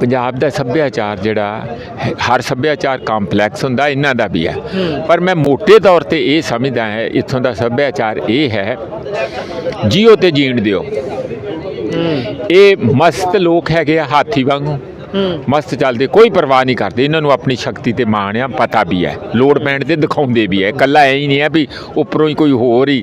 ਪੰਜਾਬ ਦਾ ਸੱਭਿਆਚਾਰ ਜਿਹੜਾ ਹਰ ਸੱਭਿਆਚਾਰ ਕੰਪਲੈਕਸ ਹੁੰਦਾ ਇਹਨਾਂ ਦਾ ਵੀ ਹੈ। ਪਰ ਮੈਂ ਮੋٹے ਤੌਰ ਤੇ ਇਹ ਸਮਝਦਾ ਹੈ ਇੱਥੋਂ ਦਾ ਸੱਭਿਆਚਾਰ ਇਹ ਹੈ ਜੀਓ ਤੇ ਜੀਣ ਦਿਓ। ਇਹ ਮਸਤ ਲੋਕ ਹੈਗੇ ਆ ਹਾਥੀ ਵਾਂਗੂ। ਮਸਤ ਚੱਲਦੇ ਕੋਈ ਪਰਵਾਹ ਨਹੀਂ ਕਰਦੇ। ਇਹਨਾਂ ਨੂੰ ਆਪਣੀ ਸ਼ਕਤੀ ਤੇ ਮਾਣ ਆ ਪਤਾ ਵੀ ਹੈ। ਲੋੜ ਪੈਣ ਤੇ ਦਿਖਾਉਂਦੇ ਵੀ ਹੈ। ਕੱਲਾ ਐ ਹੀ ਨਹੀਂ ਹੈ ਵੀ ਉੱਪਰੋਂ ਹੀ ਕੋਈ ਹੋਰ ਹੀ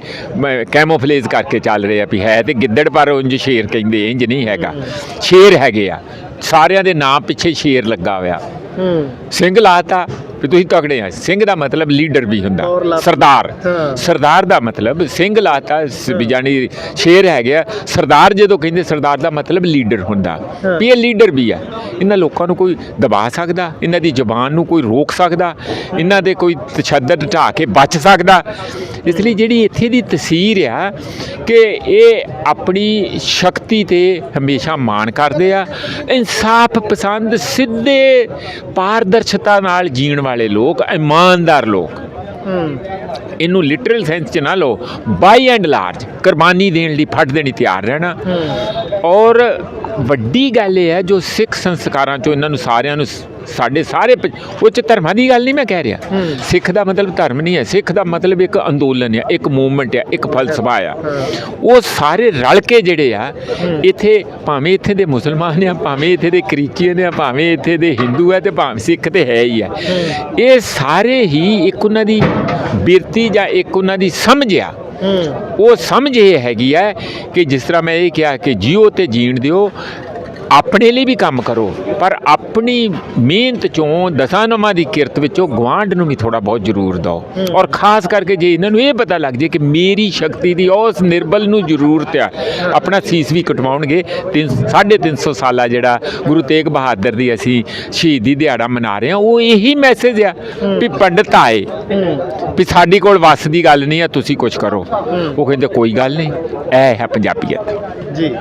ਕੈਮੋਫਲੇਜ ਕਰਕੇ ਚੱਲ ਰਿਹਾ ਵੀ ਹੈ ਤੇ ਗਿੱਦੜ ਪਰ ਉਂਝ ਸ਼ੇਰ ਕਹਿੰਦੇ ਇੰਜ ਨਹੀਂ ਹੈਗਾ। ਸ਼ੇਰ ਹੈਗੇ ਆ। ਸਾਰਿਆਂ ਦੇ ਨਾਂ ਪਿੱਛੇ ਸ਼ੇਰ ਲੱਗਾ ਹੋਇਆ। ਹੂੰ। ਸਿੰਘ ਲਾਤਾ ਵੀ ਤੁਸੀਂ ਤਕੜੇ ਆ। ਸਿੰਘ ਦਾ ਮਤਲਬ ਲੀਡਰ ਵੀ ਹੁੰਦਾ। ਸਰਦਾਰ। ਹਾਂ। ਸਰਦਾਰ ਦਾ ਮਤਲਬ ਸਿੰਘ ਲਾਤਾ ਜਾਨੀ ਸ਼ੇਰ ਹੈਗੇ ਆ। ਸਰਦਾਰ ਜਦੋਂ ਕਹਿੰਦੇ ਸਰਦਾਰ ਦਾ ਮਤਲਬ ਲੀਡਰ ਹੁੰਦਾ। ਹਾਂ। ਵੀ ਇਹ ਲੀਡਰ ਵੀ ਆ। ਇਹਨਾਂ ਲੋਕਾਂ ਨੂੰ ਕੋਈ ਦਬਾ ਸਕਦਾ? ਇਹਨਾਂ ਦੀ ਜ਼ੁਬਾਨ ਨੂੰ ਕੋਈ ਰੋਕ ਸਕਦਾ? ਇਹਨਾਂ ਦੇ ਕੋਈ ਤਸ਼ੱਦਦ ਢਾ ਕੇ ਬਚ ਸਕਦਾ? ਇਸ ਲਈ ਜਿਹੜੀ ਇੱਥੇ ਦੀ ਤਸਵੀਰ ਆ ਕਿ ਇਹ ਆਪਣੀ ਸ਼ਕਤੀ ਤੇ ਹਮੇਸ਼ਾ ਮਾਣ ਕਰਦੇ ਆ। ਇਨਸਾਫ ਪਸੰਦ ਸਿੱਧੇ ਪਾਰਦਰਸ਼ਤਾ ਨਾਲ ਜੀਣ ਵਾਲੇ ਲੋਕ ਇਮਾਨਦਾਰ ਲੋਕ। ਇਹਨੂੰ ਲਿਟਰਲ ਸੈਂਸ ਚ ਨਾ ਲਓ ਬਾਈ ਐਂਡ ਲਾਰਜ ਕੁਰਬਾਨੀ ਦੇਣ ਲਈ ਫੜ ਦੇਣੀ ਤਿਆਰ ਰਹਿਣਾ। ਔਰ ਵੱਡੀ ਗੱਲ ਇਹ ਹੈ ਜੋ ਸਿੱਖ ਸੰਸਕਾਰਾਂ ਚੋਂ ਇਹਨਾਂ ਨੂੰ ਸਾਰਿਆਂ ਨੂੰ ਸਾਡੇ ਸਾਰੇ ਪ- ਉਹ ਚ ਧਰਮਾਂ ਦੀ ਗੱਲ ਨਹੀਂ ਮੈਂ ਕਹਿ ਰਿਹਾ। ਹੂੰ। ਸਿੱਖ ਦਾ ਮਤਲਬ ਧਰਮ ਨਹੀਂ ਹੈ। ਸਿੱਖ ਦਾ ਮਤਲਬ ਇੱਕ ਅੰਦੋਲਨ ਹੈ ਇੱਕ ਮੂਵਮੈਂਟ ਹੈ ਇੱਕ ਫਲਸਫਾ ਆ। ਉਹ ਸਾਰੇ ਰਲ ਕੇ ਜਿਹੜੇ ਆ ਇੱਥੇ ਭਾਵੇਂ ਇੱਥੇ ਦੇ ਮੁਸਲਮਾਨ ਆ ਭਾਵੇਂ ਇੱਥੇ ਦੇ ਕ੍ਰਿਸਚੀਅਨ ਆ ਭਾਵੇਂ ਇੱਥੇ ਦੇ ਹਿੰਦੂ ਆ ਤੇ ਭਾਵੇਂ ਸਿੱਖ ਤੇ ਹੈ ਹੀ ਆ। ਇਹ ਸਾਰੇ ਹੀ ਇੱਕ ਉਹਨਾਂ ਦੀ ਬਿਰਤੀ ਜਾਂ ਇੱਕ ਉਹਨਾਂ ਦੀ ਸਮਝ ਆ। ਹੂੰ। ਉਹ ਸਮਝ ਇਹ ਹੈਗੀ ਹੈ ਕਿ ਜਿਸ ਤਰ੍ਹਾਂ ਮੈਂ ਇਹ ਕਿਹਾ ਕਿ ਜੀਓ ਤੇ ਜੀਣ ਦਿਓ ਆਪਣੇ ਲਈ ਵੀ ਕੰਮ ਕਰੋ ਪਰ ਆਪਣੀ ਮਿਹਨਤ ਚੋਂ ਦਸਾਂ ਨਮਾਂ ਦੀ ਕਿਰਤ ਵਿੱਚੋਂ ਗਵਾਂਢ ਨੂੰ ਵੀ ਥੋੜਾ ਬਹੁਤ ਜ਼ਰੂਰ ਦਿਓ। ਔਰ ਖਾਸ ਕਰਕੇ ਜੇ ਇਹਨਾਂ ਨੂੰ ਇਹ ਪਤਾ ਲੱਗ ਜੇ ਕਿ ਮੇਰੀ ਸ਼ਕਤੀ ਦੀ ਉਸ ਨਿਰਬਲ ਨੂੰ ਜ਼ਰੂਰਤ ਆ ਆਪਣਾ ਸੀਸ ਵੀ ਕਟਵਾਉਣਗੇ। 350 ਸਾਲਾ ਜਿਹੜਾ ਗੁਰੂ ਤੇਗ ਬਹਾਦਰ ਦੀ ਅਸੀਂ ਸ਼ਹੀਦੀ ਦਿਹਾੜਾ ਮਨਾ ਰਹੇ ਹਾਂ ਉਹ ਇਹੀ ਮੈਸੇਜ ਆ ਵੀ ਪੰਡਤ ਆਏ। ਵੀ ਸਾਡੀ ਕੋਲ ਵੱਸ ਦੀ ਗੱਲ ਨਹੀਂ ਆ ਤੁਸੀਂ ਕੁਝ ਕਰੋ। ਉਹ ਕਹਿੰਦੇ ਕੋਈ ਗੱਲ ਨਹੀਂ ਇਹ ਹੈ ਪੰਜਾਬੀਅਤ। ਜੀ।